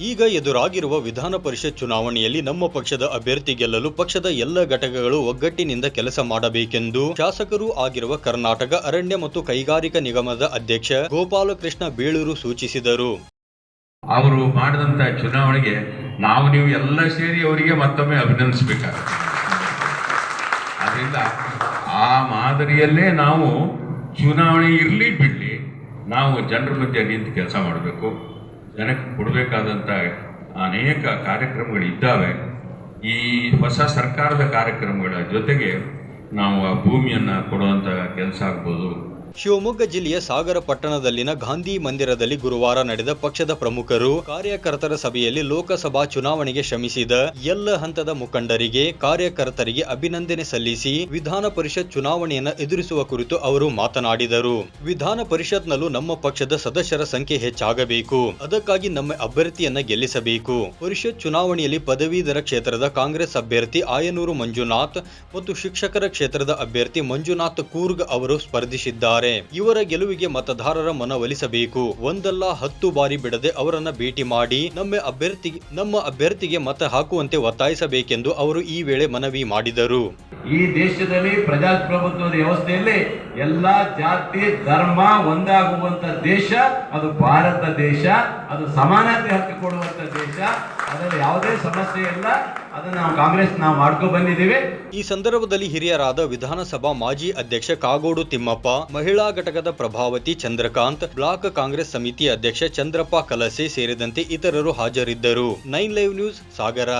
ಈಗ ಎದುರಾಗಿರುವ ವಿಧಾನ ಪರಿಷತ್ ಚುನಾವಣೆಯಲ್ಲಿ ನಮ್ಮ ಪಕ್ಷದ ಅಭ್ಯರ್ಥಿ ಗೆಲ್ಲಲು ಪಕ್ಷದ ಎಲ್ಲ ಘಟಕಗಳು ಒಗ್ಗಟ್ಟಿನಿಂದ ಕೆಲಸ ಮಾಡಬೇಕೆಂದು ಶಾಸಕರೂ ಆಗಿರುವ ಕರ್ನಾಟಕ ಅರಣ್ಯ ಮತ್ತು ಕೈಗಾರಿಕಾ ನಿಗಮದ ಅಧ್ಯಕ್ಷ ಗೋಪಾಲಕೃಷ್ಣ ಬೇಳೂರು ಸೂಚಿಸಿದರು. ಅವರು ಮಾಡಿದಂತ ಚುನಾವಣೆಗೆ ನಾವು ನೀವು ಎಲ್ಲ ಸೇರಿ ಅವರಿಗೆ ಮತ್ತೊಮ್ಮೆ ಅಭಿನಂದಿಸಬೇಕಾಗುತ್ತೆ. ಆ ಮಾದರಿಯಲ್ಲೇ ನಾವು ಚುನಾವಣೆ ಇರಲಿ ಬಿಡಲಿ ನಾವು ಜನರ ಮಧ್ಯೆ ನಿಂತು ಕೆಲಸ ಮಾಡಬೇಕು. ಜನಕ್ಕೆ ಕೊಡಬೇಕಾದಂಥ ಅನೇಕ ಕಾರ್ಯಕ್ರಮಗಳು ಇದ್ದಾವೆ. ಈ ಹೊಸ ಸರ್ಕಾರದ ಕಾರ್ಯಕ್ರಮಗಳ ಜೊತೆಗೆ ನಾವು ಆ ಭೂಮಿಯನ್ನು ಕೊಡುವಂಥ ಕೆಲಸ ಆಗ್ಬೋದು. ಶಿವಮೊಗ್ಗ ಜಿಲ್ಲೆಯ ಸಾಗರ ಪಟ್ಟಣದಲ್ಲಿನ ಗಾಂಧಿ ಮಂದಿರದಲ್ಲಿ ಗುರುವಾರ ನಡೆದ ಪಕ್ಷದ ಪ್ರಮುಖರು, ಕಾರ್ಯಕರ್ತರ ಸಭೆಯಲ್ಲಿ ಲೋಕಸಭಾ ಚುನಾವಣೆಗೆ ಶ್ರಮಿಸಿದ ಎಲ್ಲ ಹಂತದ ಮುಖಂಡರಿಗೆ ಕಾರ್ಯಕರ್ತರಿಗೆ ಅಭಿನಂದನೆ ಸಲ್ಲಿಸಿ ವಿಧಾನ ಪರಿಷತ್ ಚುನಾವಣೆಯನ್ನು ಎದುರಿಸುವ ಕುರಿತು ಅವರು ಮಾತನಾಡಿದರು. ವಿಧಾನ ಪರಿಷತ್ನಲ್ಲೂ ನಮ್ಮ ಪಕ್ಷದ ಸದಸ್ಯರ ಸಂಖ್ಯೆ ಹೆಚ್ಚಾಗಬೇಕು. ಅದಕ್ಕಾಗಿ ನಮ್ಮ ಅಭ್ಯರ್ಥಿಯನ್ನ ಗೆಲ್ಲಿಸಬೇಕು. ಪರಿಷತ್ ಚುನಾವಣೆಯಲ್ಲಿ ಪದವೀಧರ ಕ್ಷೇತ್ರದ ಕಾಂಗ್ರೆಸ್ ಅಭ್ಯರ್ಥಿ ಆಯನೂರು ಮಂಜುನಾಥ್ ಮತ್ತು ಶಿಕ್ಷಕರ ಕ್ಷೇತ್ರದ ಅಭ್ಯರ್ಥಿ ಮಂಜುನಾಥ್ ಕೂರ್ಗ್ ಅವರು ಸ್ಪರ್ಧಿಸಿದ್ದಾರೆ. ಇವರ ಗೆಲುವಿಗೆ ಮತದಾರರ ಮನವೊಲಿಸಬೇಕು ಒಂದಲ್ಲ ಹತ್ತು ಬಾರಿ ಬಿಡದೆ ಅವರನ್ನ ಭೇಟಿ ಮಾಡಿ ನಮ್ಮ ಅಭ್ಯರ್ಥಿ, ನಮ್ಮ ಅಭ್ಯರ್ಥಿಗೆ ಮತ ಹಾಕುವಂತೆ ಒತ್ತಾಯಿಸಬೇಕೆಂದು ಅವರು ಈ ವೇಳೆ ಮನವಿ ಮಾಡಿದರು. ಈ ದೇಶದಲ್ಲಿ ಪ್ರಜಾಪ್ರಭುತ್ವದ ವ್ಯವಸ್ಥೆಯಲ್ಲಿ ಎಲ್ಲಾ ಜಾತಿ, ಧರ್ಮ ಒಂದಾಗುವಂತ ದೇಶ, ಅದು ಭಾರತ ದೇಶ, ಅದು ಸಮಾನತೆ ಹಕ್ಕು ಕೊಡುವಂತ ದೇಶ. ಅದರಲ್ಲಿ ಯಾವುದೇ ಸಮಸ್ಯೆ ಇಲ್ಲ. ಈ ಸಂದರ್ಭದಲ್ಲಿ ಹಿರಿಯರಾದ ವಿಧಾನಸಭಾ ಮಾಜಿ ಅಧ್ಯಕ್ಷ ಕಾಗೋಡು ತಿಮ್ಮಪ್ಪ, ಮಹಿಳಾ ಘಟಕದ ಪ್ರಭಾವತಿ ಚಂದ್ರಕಾಂತ್, ಬ್ಲಾಕ್ ಕಾಂಗ್ರೆಸ್ ಸಮಿತಿ ಅಧ್ಯಕ್ಷ ಚಂದ್ರಪ್ಪ ಕಲಸೆ ಸೇರಿದಂತೆ ಇತರರು ಹಾಜರಿದ್ದರು. Nine live news, Sagara.